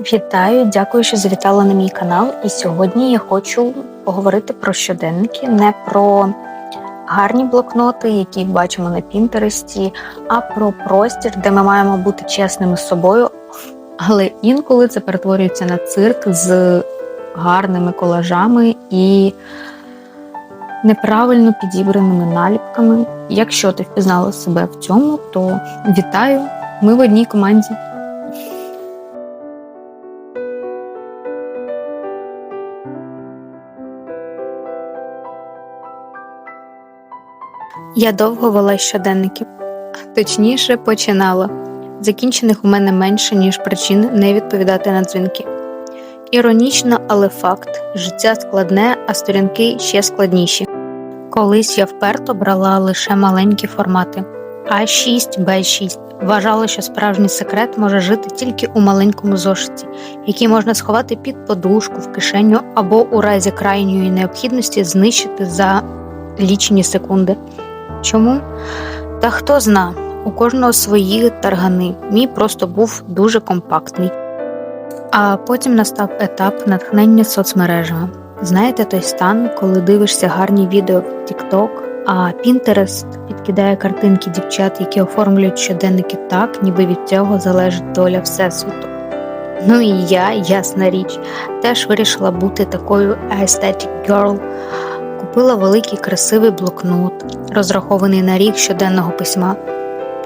Вітаю, дякую, що завітала на мій канал. І сьогодні я хочу поговорити про щоденники, не про гарні блокноти, які бачимо на Пінтересті, а про простір, де ми маємо бути чесними з собою. Але інколи це перетворюється на цирк з гарними колажами і неправильно підібраними наліпками. Якщо ти впізнала себе в цьому, то вітаю! Ми в одній команді. Я довго вела щоденники, точніше, починала. Закінчених у мене менше, ніж причин не відповідати на дзвінки. Іронічно, але факт: життя складне, а сторінки ще складніші. Колись я вперто брала лише маленькі формати А6, Б6. Вважала, що справжній секрет може жити тільки у маленькому зошиті, який можна сховати під подушку в кишеню або у разі крайньої необхідності знищити за лічені секунди. Чому? Та хто зна, у кожного свої таргани. Мій просто був дуже компактний. А потім настав етап натхнення соцмережами. Знаєте той стан, коли дивишся гарні відео в TikTok, а Pinterest підкидає картинки дівчат, які оформлюють щоденники так, ніби від цього залежить доля Всесвіту. Ну і я, ясна річ, теж вирішила бути такою aesthetic girl. Купила великий красивий блокнот, розрахований на рік щоденного письма.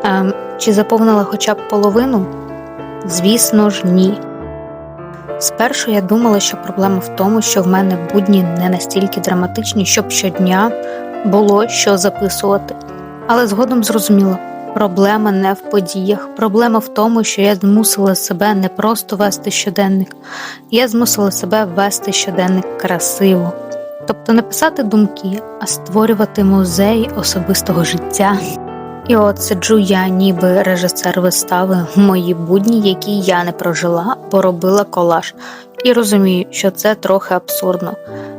Ем, чи заповнила хоча б половину? Звісно ж, ні. Спершу я думала, що проблема в тому, що в мене будні не настільки драматичні, щоб щодня було що записувати. Але згодом зрозуміла, проблема не в подіях, проблема в тому, що я змусила себе не просто вести щоденник, я змусила себе вести щоденник красиво. Тобто не писати думки, а створювати музей особистого життя. І от сиджу я, ніби режисер вистави мої будні, які я не прожила, бо робила колаж, і розумію, що це трохи абсурдно.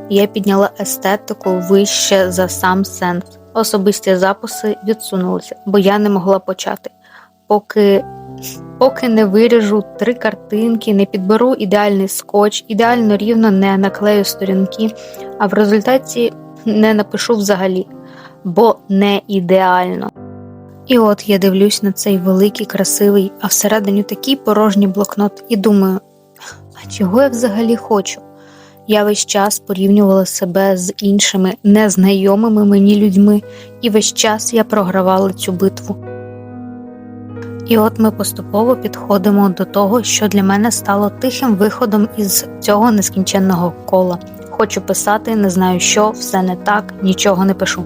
Я підняла естетику вище за сам сенс. Особисті записи відсунулися, бо я не могла почати. Поки поки не виріжу три картинки, не підберу ідеальний скотч, ідеально рівно не наклею сторінки, а в результаті не напишу взагалі, бо не ідеально. І от я дивлюсь на цей великий, красивий, а всередині такий порожній блокнот, і думаю, а чого я взагалі хочу? Я весь час порівнювала себе з іншими незнайомими мені людьми, і весь час я програвала цю битву. І от ми поступово підходимо до того, що для мене стало тихим виходом із цього нескінченного кола. Хочу писати, не знаю що, все не так, нічого не пишу.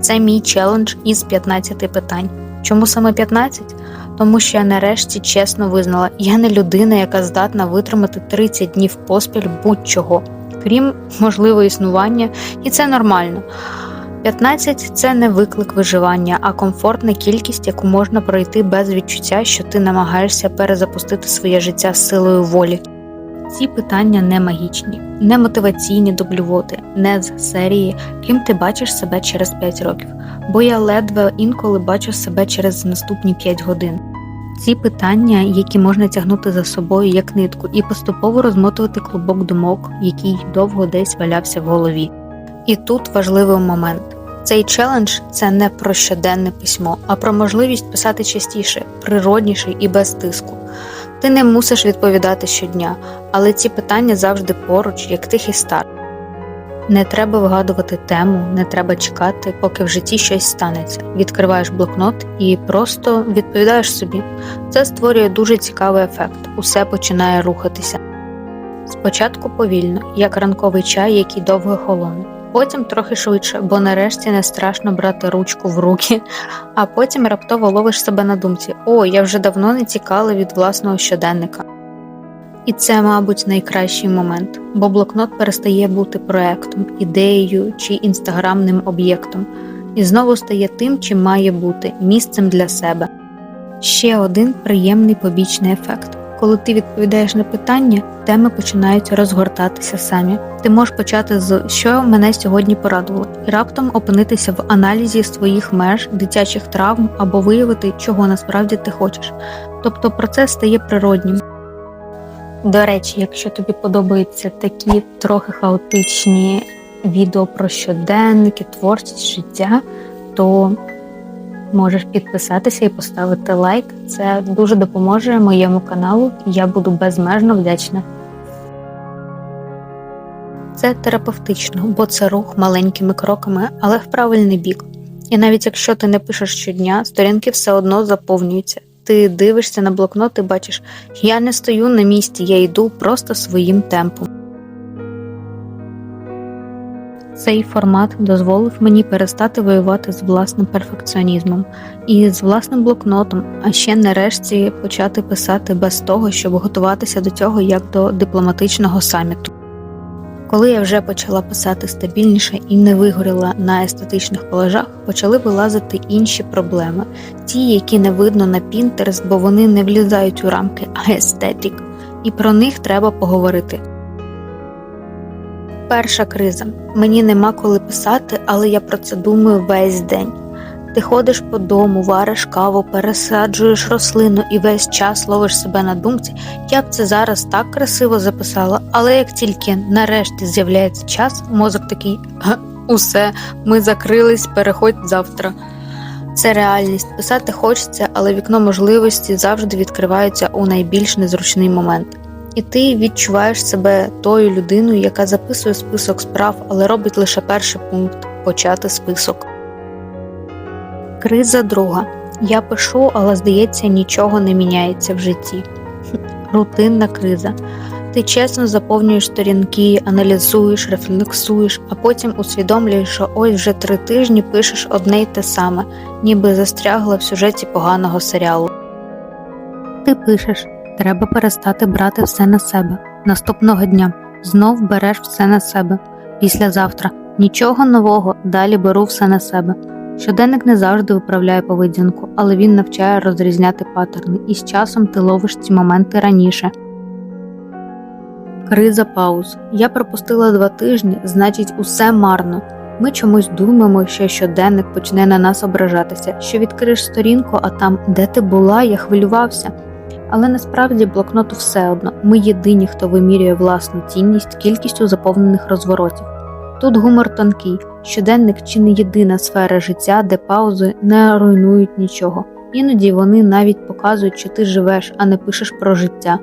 Це мій челендж із 15 питань. Чому саме 15? Тому що я нарешті чесно визнала, я не людина, яка здатна витримати 30 днів поспіль будь-чого, крім можливо існування, і це нормально. 15 – це не виклик виживання, а комфортна кількість, яку можна пройти без відчуття, що ти намагаєшся перезапустити своє життя силою волі. Ці питання не магічні, не мотиваційні до блювоти, не з серії, ким ти бачиш себе через 5 років, бо я ледве інколи бачу себе через наступні 5 годин. Ці питання, які можна тягнути за собою як нитку, і поступово розмотувати клубок думок, який довго десь валявся в голові. І тут важливий момент. Цей челендж це не про щоденне письмо, а про можливість писати частіше, природніше і без тиску. Ти не мусиш відповідати щодня, але ці питання завжди поруч, як тихий старт. Не треба вигадувати тему, не треба чекати, поки в житті щось станеться. Відкриваєш блокнот і просто відповідаєш собі. Це створює дуже цікавий ефект, усе починає рухатися. Спочатку повільно, як ранковий чай, який довго холоне. Потім трохи швидше, бо нарешті не страшно брати ручку в руки, а потім раптово ловиш себе на думці: о, я вже давно не тікала від власного щоденника. І це, мабуть, найкращий момент, бо блокнот перестає бути проектом, ідеєю чи інстаграмним об'єктом, і знову стає тим, чим має бути місцем для себе. Ще один приємний побічний ефект. Коли ти відповідаєш на питання, теми починають розгортатися самі. Ти можеш почати з що мене сьогодні порадувало, і раптом опинитися в аналізі своїх меж, дитячих травм або виявити, чого насправді ти хочеш. Тобто процес стає природнім. До речі, якщо тобі подобаються такі трохи хаотичні відео про щоденники, творчість життя, то можеш підписатися і поставити лайк. Це дуже допоможе моєму каналу, і я буду безмежно вдячна. Це терапевтично, бо це рух маленькими кроками, але в правильний бік. І навіть якщо ти не пишеш щодня, сторінки все одно заповнюються. Ти дивишся на блокнот і бачиш, я не стою на місці, я йду просто своїм темпом. Цей формат дозволив мені перестати воювати з власним перфекціонізмом і з власним блокнотом, а ще нарешті почати писати без того, щоб готуватися до цього як до дипломатичного саміту. Коли я вже почала писати стабільніше і не вигоріла на естетичних колежах, почали вилазити інші проблеми, ті, які не видно на Pinterest, бо вони не влізають у рамки естетик, і про них треба поговорити. Перша криза. Мені нема коли писати, але я про це думаю весь день. Ти ходиш по дому, вариш каву, пересаджуєш рослину і весь час ловиш себе на думці. Я б це зараз так красиво записала, але як тільки нарешті з'являється час, мозок такий усе, ми закрились, переходь завтра. Це реальність. Писати хочеться, але вікно можливості завжди відкривається у найбільш незручний момент. І ти відчуваєш себе тою людиною, яка записує список справ, але робить лише перший пункт почати список. Криза друга. Я пишу, але здається, нічого не міняється в житті. Рутинна криза. Ти чесно заповнюєш сторінки, аналізуєш, рефлексуєш, а потім усвідомлюєш, що ось вже три тижні пишеш одне й те саме, ніби застрягла в сюжеті поганого серіалу. Ти пишеш, треба перестати брати все на себе. Наступного дня знов береш все на себе. Післязавтра нічого нового, далі беру все на себе. Щоденник не завжди виправляє поведінку, але він навчає розрізняти паттерни, і з часом ти ловиш ці моменти раніше. Криза пауз. Я пропустила два тижні, значить, усе марно. Ми чомусь думаємо, що щоденник почне на нас ображатися, що відкриєш сторінку, а там, де ти була, я хвилювався. Але насправді блокноту все одно ми єдині, хто вимірює власну цінність кількістю заповнених розворотів. Тут гумор тонкий, щоденник чи не єдина сфера життя, де паузи не руйнують нічого. Іноді вони навіть показують, що ти живеш, а не пишеш про життя.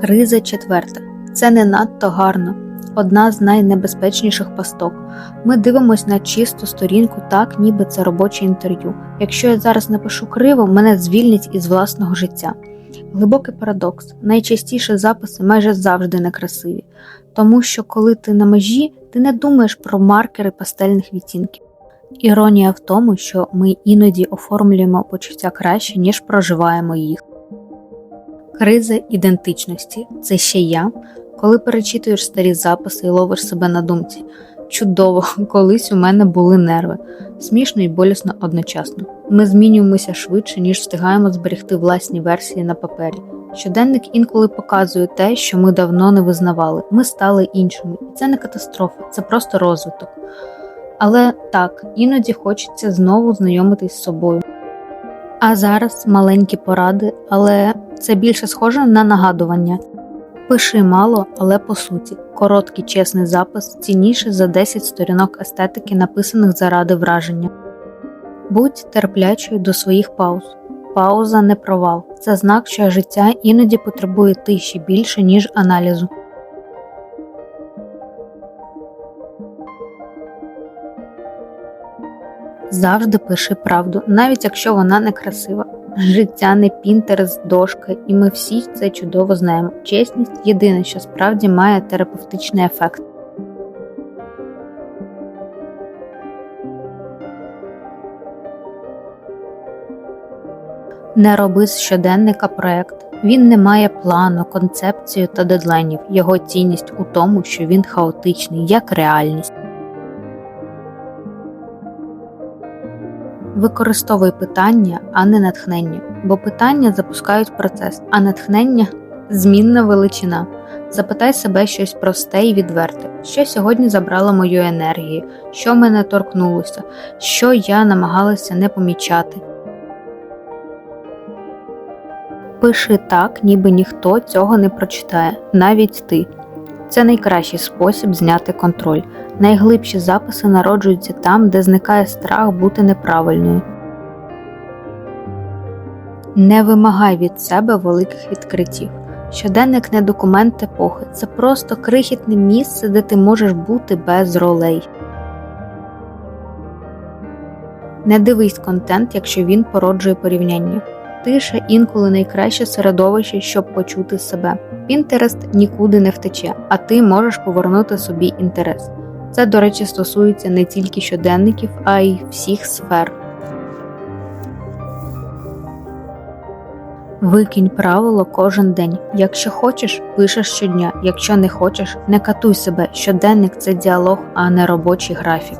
Криза четверта. Це не надто гарно. Одна з найнебезпечніших пасток. Ми дивимося на чисту сторінку, так, ніби це робоче інтерв'ю. Якщо я зараз напишу криво, мене звільнять із власного життя. Глибокий парадокс. Найчастіше записи майже завжди некрасиві, тому що коли ти на межі, ти не думаєш про маркери пастельних відтінків. Іронія в тому, що ми іноді оформлюємо почуття краще, ніж проживаємо їх. Криза ідентичності це ще я, коли перечитуєш старі записи і ловиш себе на думці. Чудово, колись у мене були нерви, смішно і болісно одночасно. Ми змінюємося швидше, ніж встигаємо зберегти власні версії на папері. Щоденник інколи показує те, що ми давно не визнавали. Ми стали іншими, і це не катастрофа, це просто розвиток. Але так, іноді хочеться знову знайомитись з собою. А зараз маленькі поради, але це більше схоже на нагадування. Пиши мало, але по суті, короткий чесний запис цінніше за 10 сторінок естетики, написаних заради враження. Будь терплячою до своїх пауз. Пауза не провал. Це знак, що життя іноді потребує тиші більше, ніж аналізу. Завжди пиши правду, навіть якщо вона не красива. Життя не пінтерс, дошка, і ми всі це чудово знаємо. Чесність єдине, що справді має терапевтичний ефект. Не роби з щоденника проект. Він не має плану, концепцію та дедлайнів. Його цінність у тому, що він хаотичний, як реальність. Використовуй питання, а не натхнення, бо питання запускають процес, а натхнення Змінна величина. Запитай себе щось просте і відверте, що сьогодні забрало мою енергію, що мене торкнулося, що я намагалася не помічати. Пиши так, ніби ніхто цього не прочитає, навіть ти. Це найкращий спосіб зняти контроль. Найглибші записи народжуються там, де зникає страх бути неправильною. Не вимагай від себе великих відкриттів. Щоденник не документ епохи, це просто крихітне місце, де ти можеш бути без ролей. Не дивись контент, якщо він породжує порівняння. Тиша інколи найкраще середовище, щоб почути себе. Пінтерест нікуди не втече, а ти можеш повернути собі інтерес. Це, до речі, стосується не тільки щоденників, а й всіх сфер. Викинь правило кожен день. Якщо хочеш, пишеш щодня. Якщо не хочеш, не катуй себе. Щоденник це діалог, а не робочий графік.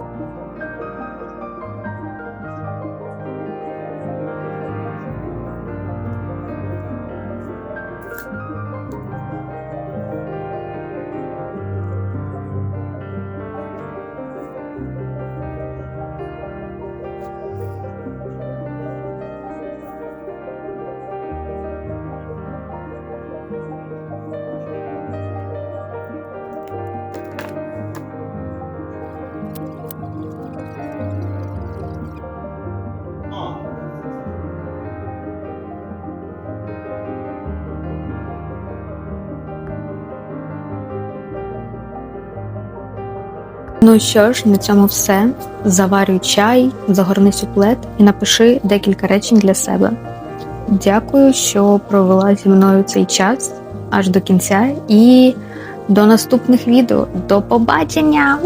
Ну що ж, на цьому все. Заварюй чай, загорнись у плед і напиши декілька речень для себе. Дякую, що провела зі мною цей час аж до кінця і до наступних відео. До побачення!